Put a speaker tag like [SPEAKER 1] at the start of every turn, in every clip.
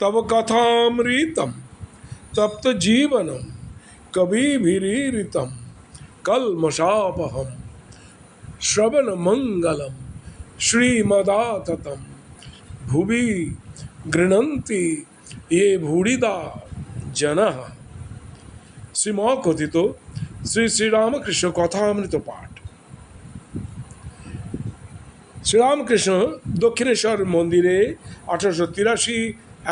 [SPEAKER 1] তব কথামৃতম তপ্ত জীবনম কবিভিরীরিতম কলমশাপহম শ্রবণ মঙ্গলম শ্রীমদাততম ভুবি গৃণন্তি ये ভূড়িদা জনঃ শ্রীম কথিত শ্রী শ্রীরামকৃষ্ণ কথামৃত পাঠ শ্রীরামকৃষ্ণ দক্ষিণেশ্বর মন্দিরে আঠারোশো তিরাশি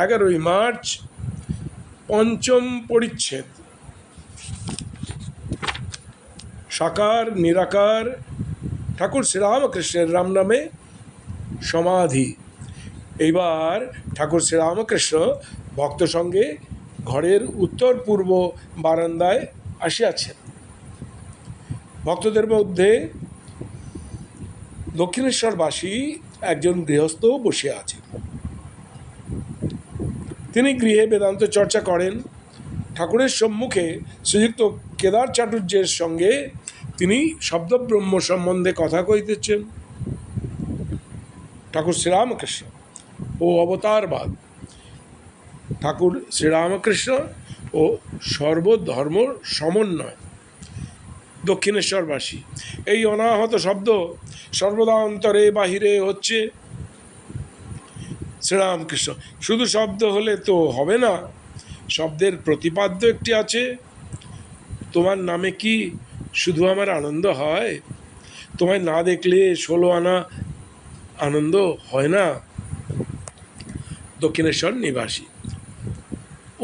[SPEAKER 1] এগারোই মার্চ পঞ্চম পরিচ্ছেদ। সাকার, নিরাকার, ঠাকুর শ্রীরামকৃষ্ণের রাম নামে সমাধি। এইবার ঠাকুর শ্রীরামকৃষ্ণ ভক্ত সঙ্গে ঘরের উত্তর পূর্ব বারান্দায় আসিয়াছেন। ভক্তদের মধ্যে দক্ষিণেশ্বরবাসী একজন গৃহস্থ বসে আছেন। তিনি গৃহে বেদান্ত চর্চা করেন। ঠাকুরের সম্মুখে শ্রীযুক্ত কেদার চাটুর্যের সঙ্গে তিনি শব্দব্রহ্ম সম্বন্ধে কথা কইতেছেন। ঠাকুর শ্রীরামকৃষ্ণ ও অবতারবাদ। ঠাকুর শ্রীরামকৃষ্ণ ও সর্বধর্ম সমন্বয়। দক্ষিণেশ্বরবাসী, এই অনাহত শব্দ সর্বদা অন্তরে বাহিরে হচ্ছে। শ্রীরামকৃষ্ণ। শুধু শব্দ হলে তো হবে না, শব্দের প্রতিপাদ্য একটি আছে। তোমার নামে কি শুধু আমার আনন্দ হয়? তোমায় না দেখলে ষোলো আনা আনন্দ হয় না? দক্ষিণেশ্বর নিবাসী।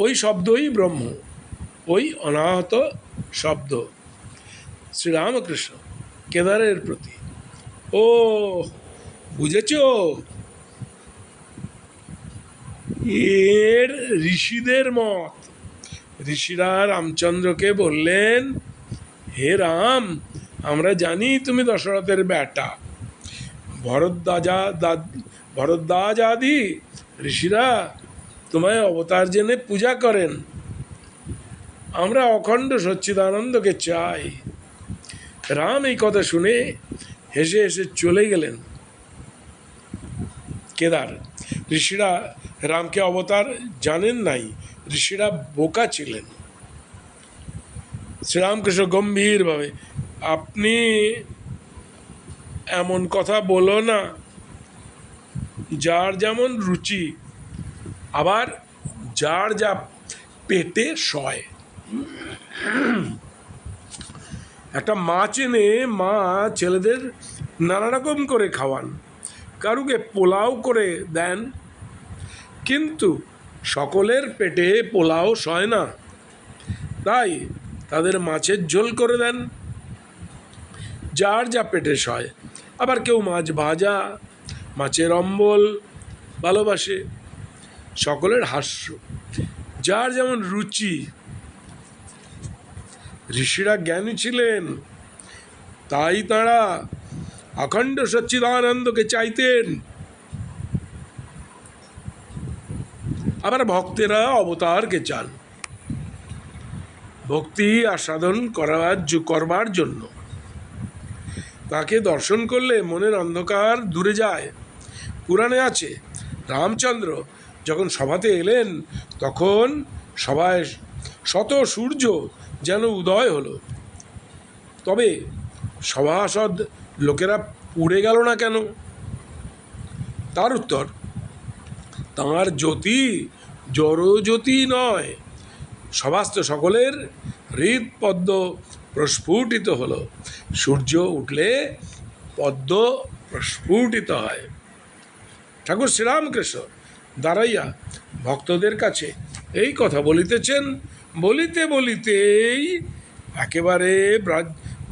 [SPEAKER 1] ওই শব্দই ব্রহ্ম, ওই অনাহত শব্দ। শ্রীরামকৃষ্ণ, কেদারের প্রতি। ও বুঝেছ? এর ঋষিদের মত। ঋষিরা রামচন্দ্রকে বললেন, হে রাম, আমরা জানি তুমি দশরথের বেটা ভরদ্বাজা ভরদ্বাজ আদি ঋষিরা তোমায় অবতার জেনে পূজা করেন। আমরা অখণ্ড সচ্চিদানন্দকে চাই। রাম এই কথা শুনে হেসে হেসে চলে গেলেন। কেদার ঋষিরা রামকে অবতার জানেন নাই, ঋষিরা বোকা ছিলেন। শ্রীরামকৃষ্ণ গম্ভীরভাবে, আপনি এমন কথা বলো না, যার যেমন রুচি, আবার যার যা পেটে সয়। একটা মাছ এনে মা ছেলেদের নানা রকম করে খাওয়ান। কারুকে পোলাও করে দেন। কিন্তু সকলের পেটে পোলাও সয় না। তাই তাদের মাছের ঝোল করে দেন। যার যা পেটে সয়। আবার কেউ মাছ ভাজা, মাছের অম্বল ভালোবাসে। সকলের হাস্য। যার যেমন রুচি। ঋষিরা জ্ঞানী ছিলেন। তাই তাঁরা অখণ্ড সচ্চিদানন্দকে চাইতেন আবার ভক্তেরা অবতারকে চান ভক্তি আস্বাদন করার করবার জন্য তাকে দর্শন করলে মনের অন্ধকার দূরে যায় পুরাণে আছে রামচন্দ্র যখন সভাতে এলেন তখন সভায় শত সূর্য যেন উদয় হলো তবে সভাসদ লোকেরা পুড়ে গেল না কেন? তার উত্তর, তাঁর জ্যোতি জড়জ্যোতি নয়। সভাস্থ সকলের হৃদপদ্ম প্রস্ফুটিত হলো। সূর্য উঠলে পদ্ম প্রস্ফুটিত হয়। ঠাকুর শ্রীরামকৃষ্ণ দাঁড়াইয়া ভক্তদের কাছে এই কথা বলিতেছেন, বলিতে বলিতেই একেবারে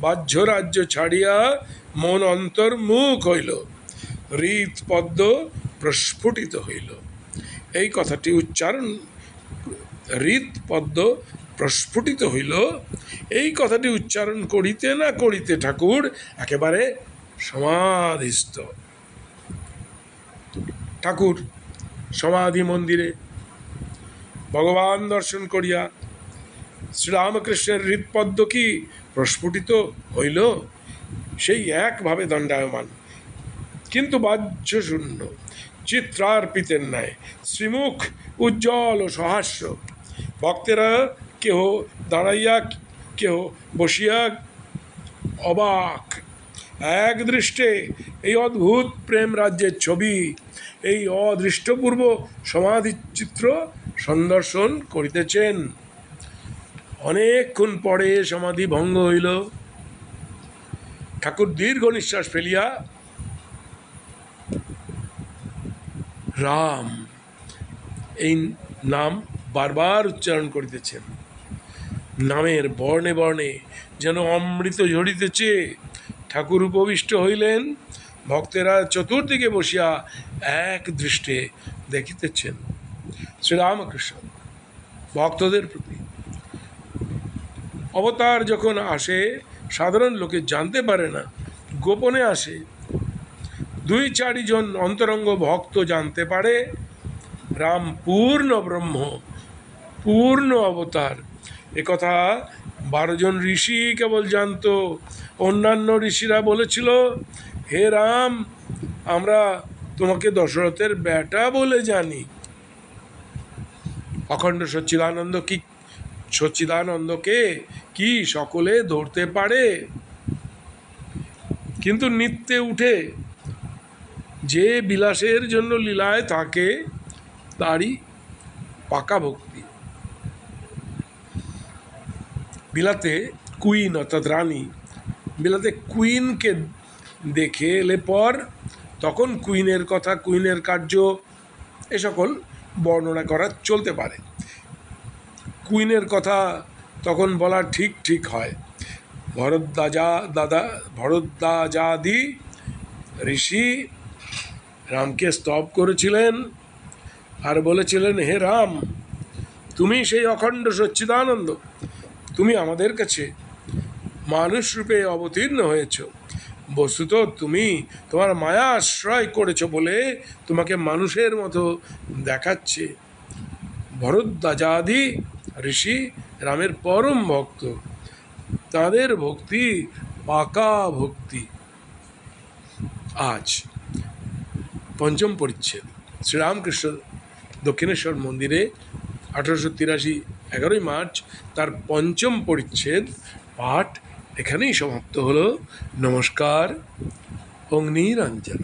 [SPEAKER 1] বাহ্য রাজ্য ছাড়িয়া মন অন্তর্মুখ হইল হৃৎপদ্ম প্রস্ফুটিত হইল। এই কথাটি উচ্চারণ হৃৎপদ্ম প্রস্ফুটিত হইল। এই কথাটি উচ্চারণ করিতে না করিতে ঠাকুর একেবারে সমাধিস্থ। ঠাকুর সমাধি মন্দিরে ভগবান দর্শন করিয়া শ্রীরামকৃষ্ণের হৃৎপদ্ম কি প্রস্ফুটিত হইল? সেই একভাবে দণ্ডায়মান। কিন্তু বাহ্য শূন্য চিত্রার্পিতের ন্যায়, শ্রীমুখ, উজ্জ্বল ও সহাস্য। ভক্তেরা কেহ দাঁড়াইয়া, কেহ বসিয়া অবাক। এক দৃষ্টে এই অদ্ভুত প্রেম রাজ্যের ছবি, এই অদৃষ্টপূর্ব সমাধিচিত্র সন্দর্শন করিতেছেন। অনেকক্ষণ পরে সমাধি ভঙ্গ হইল। ঠাকুর দীর্ঘ নিঃশ্বাস ফেলিয়া, রাম, এই নাম বারবার উচ্চারণ করিতেছেন। নামের বর্ণে বর্ণে যেন অমৃত ঝরিতেছে। ঠাকুর উপবিষ্ট হইলেন, ভক্তেরা চতুর্দিকে বসিয়া এক দৃষ্টে দেখিতেছেন। শ্রীরামকৃষ্ণ, ভক্তদের প্রতি অবতার যখন আসে সাধারণ লোকে জানতে পারে না, গোপনে আসে। দুই চারিজন অন্তরঙ্গ ভক্ত জানতে পারে, রাম পূর্ণ ব্রহ্ম, পূর্ণ অবতার। একথা বারো জন ঋষি কেবল জানতো, অন্যান্য ঋষিরা বলেছিল, হে রাম, আমরা তোমাকে দশরথের বেটা বলে জানি। অখণ্ড সচ্চিদানন্দ কি সচ্চিদানন্দকে কি সকলে ধরতে পারে? কিন্তু নিত্যে উঠে যে বিলাসের জন্য লীলায় থাকে, তারই পাকা ভক্তি। বিলাতে কুইন, অর্থাৎ রানী, বিলাতে কুইনকে দেখে এলে পর তখন কুইনের কথা, কুইনের কার্য, এ সকল বর্ণনা করা চলতে পারে। কুইনের কথা তখন বলা ঠিক ঠিক হয়। ভরদ্বাজা, দাদা, ভরদ্বাজাদি ঋষি রামকে স্তব করেছিলেন আর বলেছিলেন, হে রাম, তুমি সেই অখণ্ড সচ্চিদানন্দ, তুমি আমাদের কাছে মানুষ রূপে অবতীর্ণ হয়েছ। বস্তুত তুমি তোমার মায়া আশ্রয় করেছ বলে তোমাকে মানুষের মতো দেখাচ্ছে। ভরদ্বাজাদি ঋষি রামের পরম ভক্ত। তাদের ভক্তি পাকা ভক্তি। আজ পঞ্চম পরিচ্ছেদ। শ্রীরামকৃষ্ণ দক্ষিণেশ্বর মন্দিরে আঠারোশো তিরাশি এগারোই মার্চ তার পঞ্চম পরিচ্ছেদ পাঠ এখানেই সমাপ্ত হলো। নমস্কার। অগ্নিরঞ্জন।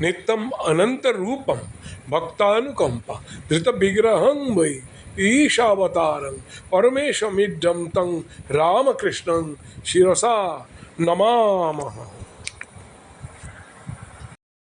[SPEAKER 1] নিত্যম অনন্ত রূপম ভক্তানুকম্পা ধৃত বিগ্রহং বৈ। ईशावतारं परमेशमिड्ढं तं रामकृष्णं शिरसा नमामः।